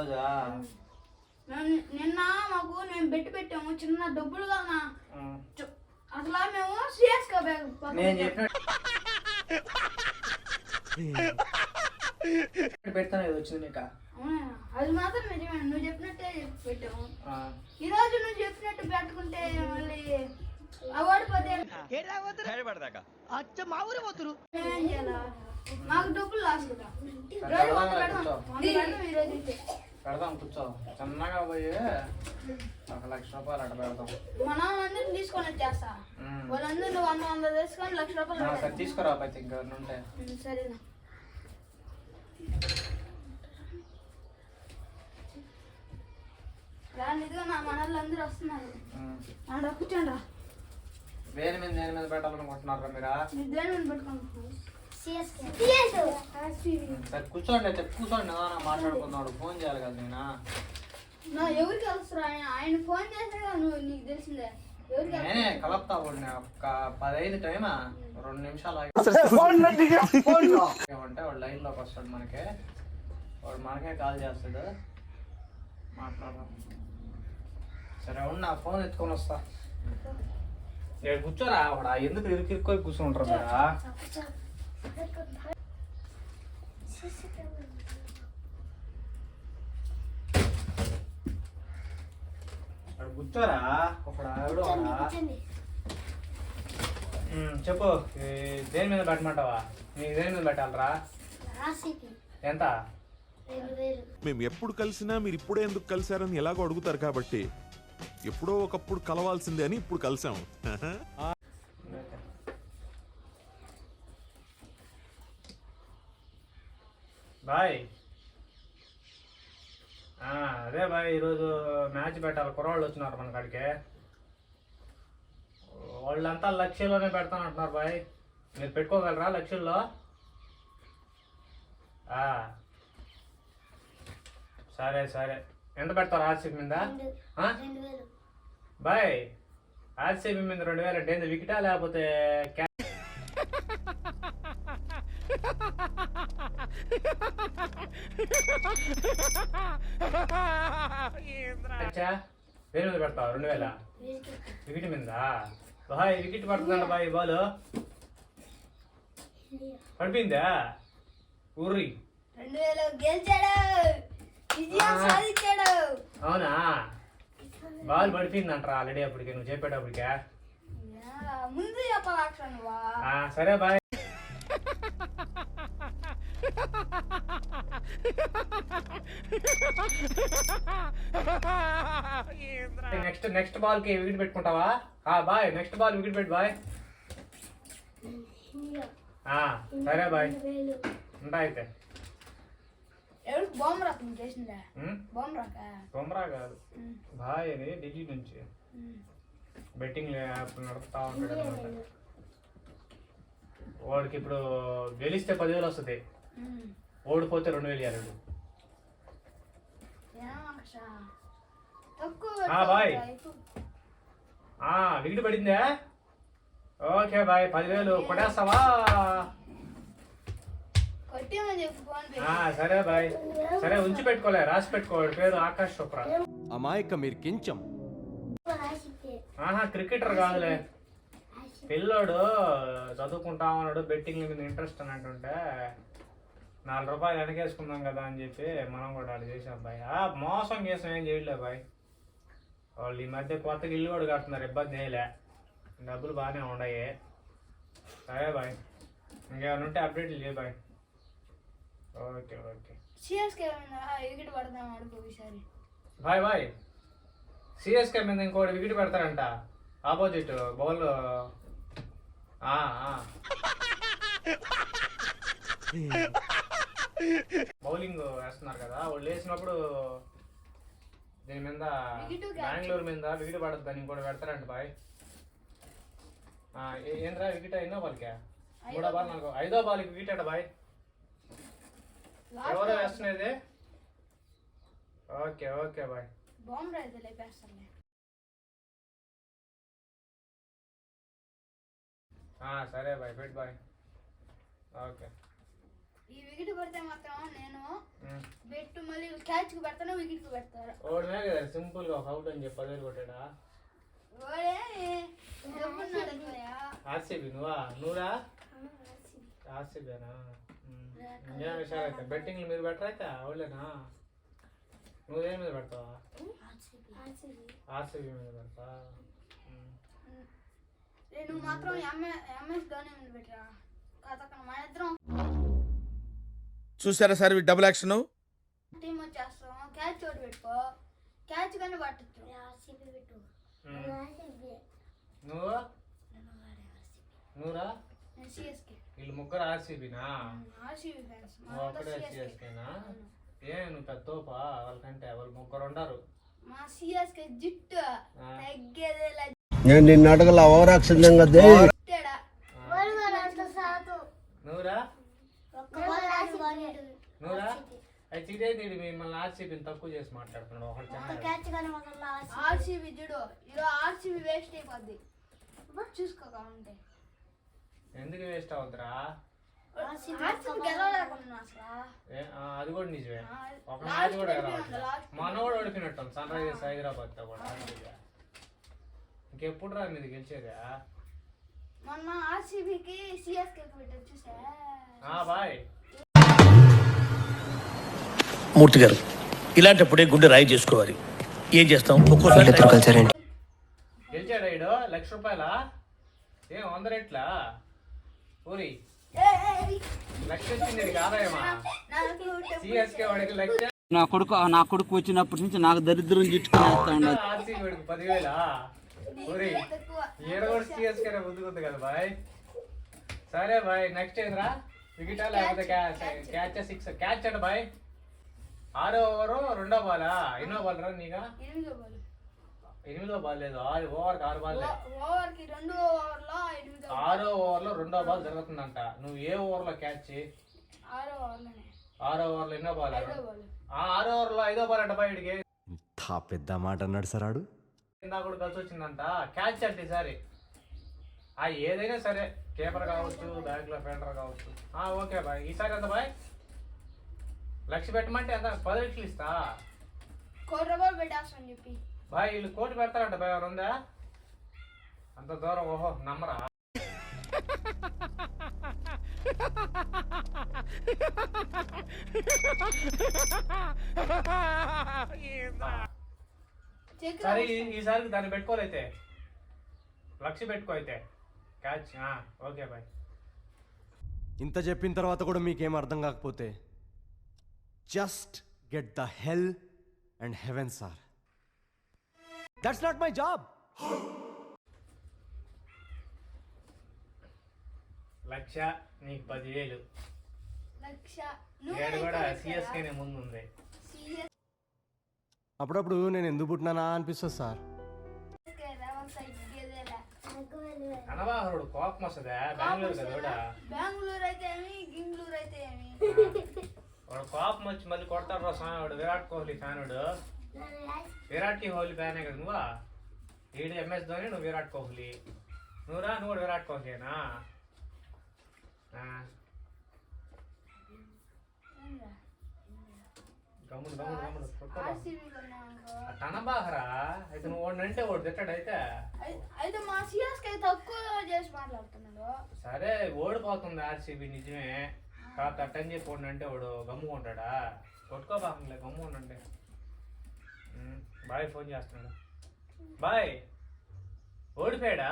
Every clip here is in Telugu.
ఈరోజా? నిన్న మాకు మేము బెట్టి పెట్టాము చిన్న డబ్బులు కదా అసలు మేము సిఎస్ నేను చెప్పినట్టు పెడతాను ఇది వచ్చింది నీక? అది మాత్రం నిజమే నువ్వు చెప్పినట్టే పెట్టాము. ఈ రోజు నువ్వు చెప్పినట్టు పెట్టుకుంటే మళ్ళీ అవాడిపోతే ఏం చేయాలా? మాకు డబ్బులు లాస్ కదా. రోజు పెడదాం కూర్చో. చిన్నగా పోయి ఒక లక్ష రూపాయలు అట్ట పెడదాం. మన వాళ్ళందరిని తీసుకొని వచ్చేస్తా. వాళ్ళందరూ వంద వంద తీసుకొని లక్ష రూపాయలు. సరే తీసుకురా పైతే ఇంకా ఉంటే. సరేనా. ఇదిగో నా మనల్ని అందరూ వస్తున్నారు కూర్చోండి రా. దేని మీద దేని మీద పెట్టాలనుకుంటున్నారా మీరా దేని మీద పెట్టుకుంటున్నారు? కూర్చోండి అయితే కూర్చోండి. నిదానంగా మాట్లాడుకున్నాడు ఫోన్ చేయాలి కదా నేను? నా ఎవరికి వస్తారు ఆయన ఆయన ఫోన్ చేస్తే కదా నువ్వు నీకు తెలిసిందే. ఎవరికి నేనే కలుపుతా వాడిని. ఒక పదహైదు టైమా రెండు నిమిషాలు ఏమంటే వాడు లైన్లోకి వస్తాడు మనకి. వాడు మనకే కాల్ చేస్తాడు. మాట్లాడదాం. సరే అవును నా ఫోన్ ఎత్తుకొని వస్తా. ఇక్కడ కూర్చోరా? వాడు ఎందుకు ఇరుకు ఇరుక్కొని ఇక్కడ కూర్చోరా ఒకడు ఆవిడ చెప్పు ఈ దేని మీద పెట్టమంటావా? నీకు దేని మీద పెట్టాలరా? ఎంత? మేము ఎప్పుడు కలిసినా మీరు ఇప్పుడే ఎందుకు కలిశారని ఎలాగో అడుగుతారు కాబట్టి ఎప్పుడో ఒకప్పుడు కలవాల్సిందే అని ఇప్పుడు కలిసాము బాయ్. అదే బాయ్ ఈరోజు మ్యాచ్ పెట్టాలి. కుర్రాళ్ళు వచ్చినారు మన కాడికి. వాళ్ళంతా లక్షల్లోనే పెడతానంటున్నారు బాయ్. మీరు పెట్టుకోగలరా లక్షల్లో? ఆ. సరే సరే. ఎంత పెడతారు ఆర్సీబీ మీద? బాయ్. ఆర్సీబీ మీద రెండు వేలు అంటే వికెటా లేకపోతే మీద పెడతావు? రెండు వేల? వికెట్ మీద బాయ్ వికెట్ పడుతుందంట బాయ్ బాల్. పడిపోయిందా? ఊర్రి రెండు వేలు గెలిచాడు. సాధించాడు. అవునా? బాల్ పడిపోయిందంటరా ఆల్రెడీ అప్పటికి నువ్వు చెప్పేటప్పటికే. ముందు చెప్పాలి సరే బాయ్. నెక్స్ట్ నెక్స్ట్ బాల్కి వికెట్ పెట్టుకుంటావా? ఆ బాయ్ నెక్స్ట్ బాల్ వికెట్ పెట్టు బాయ్ ఆ, సరే బాయ్ ఉంటా అయితే. బొమ్రా కాదు. బాయ్ అని ఢిల్లీ నుంచి. బెట్టింగ్ యాప్ నడుపుతా ఉంటాడు అనమాట వాడికి ఇప్పుడు గెలిస్తే పదివేలు వస్తుంది. ఓడిపోతే రెండు వేలు ఇవ్వాలి బాయ్. వికెట్ పడిందా? Okay boy. పదివేలు కొట్టేస్తావా? సరే బాయ్. సరే ఉంచి పెట్టుకోలే. రాసి పెట్టుకోవాలి పేరు ఆకాష్ చోప్రా. అమాయక మీరు కించం. ఆహా క్రికెటర్ కాదులే. పిల్లోడు చదువుకుంటా ఉన్నాడు బెట్టింగ్ మీద ఇంట్రెస్ట్ అని అంటుంటే నాలుగు రూపాయలు వెనకేసుకుందాం కదా అని చెప్పి మనం కూడా అలా చేసాం బాయ్ ఆ మోసం చేసాం ఏం చేయలే బాయ్ వాళ్ళు ఈ మధ్య కొత్తగా ఇల్లు కూడా కడుతున్నారు ఇబ్బంది చేయలే. డబ్బులు బాగానే ఉన్నాయి సరే బాయ్ ఇంకేమైనా ఉంటే అప్డేట్లు చేయ బాయ్ ఓకే ఓకే. సిఎస్కే వికెట్ పడదాం అడుగు ఈసారి. బాయ్ బాయ్. సిఎస్కే మీద ఇంకోటి వికెట్ పెడతారంట. Opposite bowl. బౌలింగ్ వేస్తున్నారు కదా వాళ్ళు వేసినప్పుడు దీని మీద. బెంగళూరు మీద వికెట్ పడద్దని ఇంకోటి పెడతారంట బాయ్. ఆ, ఏ- ఏంట్రా వికెట్ ఎన్నో బాల్కే మూడో బాల్ నాకు ఐదో బాల్కి వికెట్ అట బాయ్. ఎవరో వేస్తున్నది? ఓకే ఓకే బాయ్. సరే బాయ్ పెట్ బాయ్. ఓకే. కొడితే మాత్రం నేను. బెట్ మళ్ళీ క్యాచ్కు పెడతాను వికెట్కు పెడతారు. ఓడినా కదా సింపుల్గా అవుట్ అని చెప్పి పదివేలు కొట్టాడా. ఆర్సీబీ నువ్వా? నువ్వురా ఆర్సీబీనా ఇంకేం విషయాలు అయితే బెట్టింగ్లు మీరు బెటర్ అయితే అవులేనా? నువ్వేం మీద పెడతావా? ఆర్సీబీ. మీద పెడతా. నేను మాత్రం ఎంఎస్ ఎంఎస్ ధోని మీద పెట్టరా? కాదక్కడ మన ఇద్దరం చూసారా సార్ డబుల్ యాక్షన్ టీం వచ్చేస్తాం క్యాచ్ చోటు పెట్టుకో. క్యాచ్ కానీ పట్టచ్చు ఉమ్. నువ్వు? నువ్వురా? నేను సిఎస్కే. వీళ్ళు ముగ్గురు ఆర్సీబీనా? ఒక్కడే సిఎస్కేనా? ఏ నువ్వు పెద్ద తోపా వాళ్ళకంటే వాళ్ళు ముగ్గురు ఉండరు. మా సిఎస్కే జిట్టు. ఆ. తగ్గేదేలా. నేను నిన్ను అడగల ఓవరాక్షన్ కదా జిట్టేడా నువ్వురా నువ్వురా అది చిరేది మిమ్మల్ని ఆర్సీబీని తక్కువ చేసి మాట్లాడుతున్నాడు. ఒకటి చిన్న ఆర్సీబీ చూడు ఈరోజు ఆర్సీబీ వేస్ట్ అయిపోద్ది. చూసుకో కావాలంటే. ఎందుకు వేస్ట్ అవుతురా అది కూడా నిజమే. ఒక మ్యాచ్ కూడా. మన కూడా ఓడిపోయినట్టు సన్ రైజర్స్ హైదరాబాద్తో కూడా. ఇంకెప్పుడు రా మీది గెలిచేదా? మొన్న ఆర్సీబీకి సిఎస్కే పెట్టారు చూసా ఆ బాయ్. మూర్తి గారు ఇలాంటప్పుడే గుండె రాయి చేసుకోవాలి. ఏం చేస్తాం? ఒక్కోసారి గెలిచాడా ఈడు లక్ష రూపాయల? ఏం వంద రెట్లా? లక్ష వచ్చింది ఈడికి ఆదాయమా సిఎస్కే వాడికి లక్ష. నా కొడుకు నా కొడుకు వచ్చినప్పటి నుంచి నాకు దరిద్రం చుట్టుకునేస్తా ఉండదు ఆర్సీబీ వాడికి పదివేల? ఊరి. ఈడ కూడా సిఎస్కే ముందుకుంది కదా బాయ్. సరే బాయ్ నెక్స్ట్ ఏంద్రా? వికెటా లేకపోతే క్యాచ్ క్యాచ్ సిక్స్ క్యాచ్ అంట బాయ్. ఆరో ఓవరు రెండో బాలా? ఎన్నో బాల్ రా నీగా ఎనిమిదో బాల్. ఎనిమిదో బాల్ లేదు. ఆరు ఓవర్కి ఆరు బాల్ ఓవర్కి రెండు ఓవర్లో ఎనిమిదో ఆరో ఓవర్లో రెండో బాల్ జరుగుతుందంట. నువ్వు ఏ ఓవర్లో క్యాచ్ ఆరో ఓవర్ ఆరో ఓవర్లో ఎన్నో బాల్? ఆ ఆరో ఓవర్లో ఐదో బాల్ అంట బయటికి. ఇంత పెద్ద మాట అన్నాడు సార్ ఆడు. ఇందా కూడా కలిసి వచ్చిందంట. క్యాచ్ అంటే ఈసారి. ఆ ఏదైనా సరే కీపర్ కావచ్చు బ్యాక్లో ఫీల్డర్ కావచ్చు. ఆ ఓకే బాయ్. ఈసారి ఎంత బాయ్? లక్ష పెట్టమంటే ఎంత? పది లక్షలు ఇస్తా. కోటి రూపాయలు పెట్టేస్తాను చెప్పి. బాయ్ వీళ్ళు కోటి పెడతారంట బాయ్ ఎవరు ఉందా? అంత దూరం ఓహో నమ్మరా? సరే ఈసారి దాన్ని పెట్టుకోలేతే లక్ష పెట్టుకో అయితే. క్యాచ్ ఓకే బాయ్. ఇంత చెప్పిన తర్వాత కూడా మీకేం అర్థం కాకపోతే just get the hell and heaven sir that's not my job లక్ష నీకు పదివేలు. ఏడు కూడా సిఎస్కేనే అప్పుడప్పుడు నేను ఎందుకు పుట్టినానా అనిపిస్తుంది సార్. అనవాహరుడు కోపం వస్తుందా? బెంగళూరు కదా బెంగళూరు అయితే ఏమి? గింగళూరు అయితే ఏమి? వాడు కోపం వచ్చి మళ్ళీ కొడతాడు రా స్వామి వాడు విరాట్ కోహ్లీ ఫ్యాన్ వాడు విరాట్ కోహ్లీ ఫ్యానే కదా నువ్వా? ఈడు ఎంఎస్ ధోని నువ్వు విరాట్ కోహ్లీ. నువ్వురా నువ్వు విరాట్ కోహ్లీనా. గమ్ముడు గమ్ముడు గమ్ముడు టనబాహరా అయితే నువ్వు వాడిని అంటే వాడు తిట్టాడు అయితే. అయి- అయితే మా సిఎస్కే తక్కువ చేసి మాట్లాడుతున్నాడు. సరే ఓడిపోతుంది ఆర్సీబీ నిజమే. కాకపోతే అట్టని చెప్పి అంటే వాడు గమ్ము ఉంటాడా? కొట్టుకోబాకంలే గమ్ము ఉండండి ఉమ్, బాయ్ ఫోన్ చేస్తున్నాడు. బాయ్ ఓడిపోయాడా?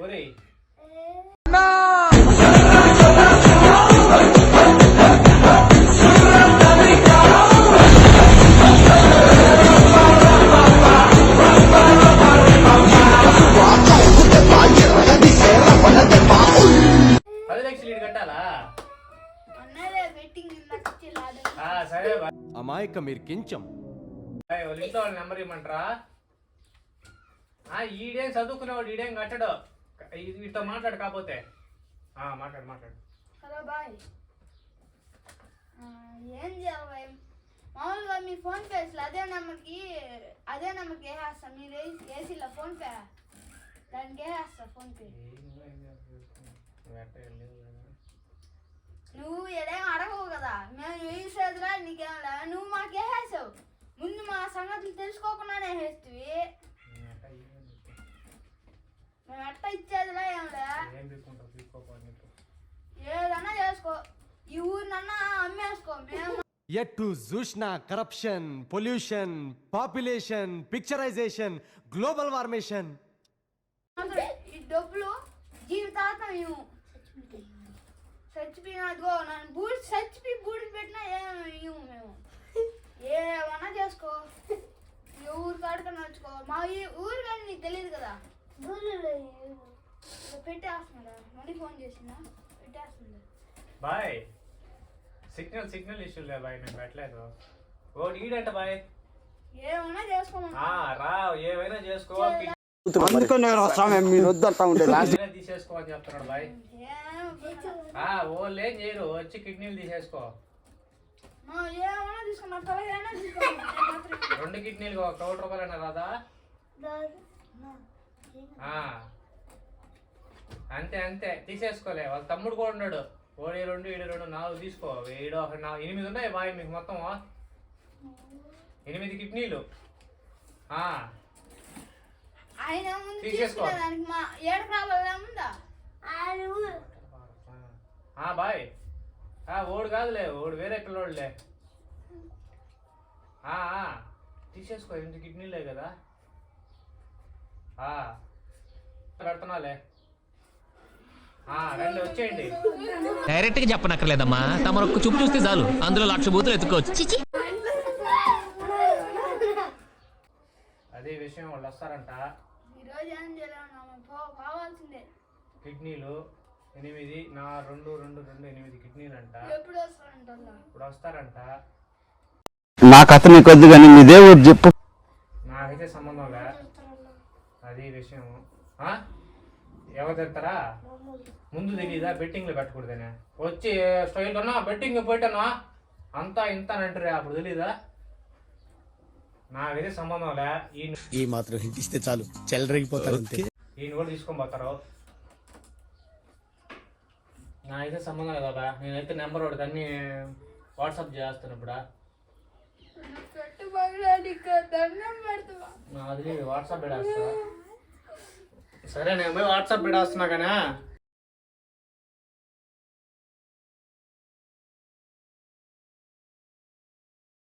ఒరేయ్ సరే బాయ్ అమాయక మీరు కించం వాళ్ళ నెంబర్ ఇవ్వమంటారా? ఆ, ఈడేం చదువుకునేవాడు ఈడేం కట్టడు. వీటితో మాట్లాడు కాకపోతే. ఆ, మాట్లాడు మాట్లాడు. హలో బాయ్. ఏం చేయాలి మామూలుగా మీ ఫోన్ పే అసలు అదే నెంబర్కి అదే నెంబర్కి వేసేస్తా మీరు ఏసీలో ఫోన్ పే? దానికి వేసేస్తా ఫోన్ పే? నువ్వు ఎట్ట ఏడేం అడగవు కదా? మేము వేసేదిరా నీకేం లే. నువ్వు మాకు ముందు మా సంగతులు తెలుసుకోకుండానే వేసేవి మేము ఎట్ట ఇచ్చేదిరా ఏం లే. ఏం తీసుకుంటావు? ఏదన్నా చేసుకో. ఈ ఊరినన్నా అమ్మేసుకో. మేము Zushna, corruption, pollution, population, picturization, global warmation. మాత్రం ఈ డబ్బులు జీవితాంతం మేము చచ్చిపోయినదిగో నన్ను బూడి చచ్చిపోయి బూడి పెట్టినా ఏం ఇవ్వము మేము. ఏమన్నా చేసుకో. ఈ ఊరు కాడుక నడుచుకో. మా ఈ ఊరు కానీ నీకు తెలియదు కదా? ఇక పెట్టేస్తున్నాడా మళ్ళీ ఫోన్ చేసిందా? పెట్టేస్తుంది బాయ్. సిగ్నల్ సిగ్నల్ ఇష్యూ లే బాయ్ నేను పెట్టలేదు. ఓ ఈడంట బాయ్. ఏమన్నా చేసుకోమని ఆ, రా ఏమైనా చేసుకో. అందుకని నేను వస్తామే మీరు వద్దంటా ఉండే లాస్ట్ కిడ్నీలు తీసేసుకో అని చెప్తున్నాడు బాయ్. వాళ్ళు ఏం చేయరు. వచ్చి కిడ్నీలు తీసేసుకో. రెండు కిడ్నీలు ఒక కోటి రూపాయలైనా రాదా? ఆ. అంతే అంతే. తీసేసుకోలే. వాళ్ళ తమ్ముడు కూడా ఉన్నాడు. ఓడి రెండు ఈడు రెండు నాలుగు తీసుకో. ఏడు ఒక నాలుగు ఎనిమిది ఉన్నాయి బాయ్ మీకు మొత్తం. ఎనిమిది కిడ్నీలు. తీసేసుకో. ఏడు ప్రాబ్లం ఉందా? ఆ బాయ్. ఆ ఓడు కాదులే ఓడు వేరే పిల్లోడులే. ఆ, ఆ. తీసేసుకో ఎనిమిది కిడ్నీలే కదా. ఆ. పెడుతున్నాలే ఆ, రండి వచ్చేయండి. డైరెక్ట్గా చెప్పనక్కర్లేదమ్మా. తమరు ఒక్క చూపు చూస్తే చాలు. అందులో లక్ష బూతులు ఎత్తుకోవచ్చు. అదే విషయం వాళ్ళు వస్తారంట. ఈరోజు ఏం చేయలేము కావాల్సిందే కిడ్నీలు. ఎనిమిది నా రెండు రెండు రెండు ఎనిమిది కిడ్నీలు అంట ఎప్పుడు వస్తారంట ఇప్పుడు వస్తారంట. నా కథ నీకు వద్దు కానీ మీ దేవుడు చెప్పు. నాకైతే సంబంధం లే. అది విషయం ఆ? ఎవరు తిడతారా ముందు తెలీదా? బెట్టింగ్లు పెట్టకూడదనే. వచ్చి స్టైల్ కన్నా బెట్టింగ్ పోయిటానా అంతా ఇంత అని అంటారే అప్పుడు తెలీదా? నాకైతే సంబంధం లే. ఈ మాత్రం హింట్ ఇస్తే చాలు. చెల్లరగిపోతారు ఈయన కూడా తీసుకొని పోతారు. నాకైతే సంబంధం లేదు బాబా. నేనైతే నెంబర్ ఒకటి అన్ని వాట్సాప్ చేస్తాను ఇప్పుడు నాది వాట్సాప్ పెడేస్తా సరే నేను పోయి వాట్సాప్ పెడేస్తున్నా కానీ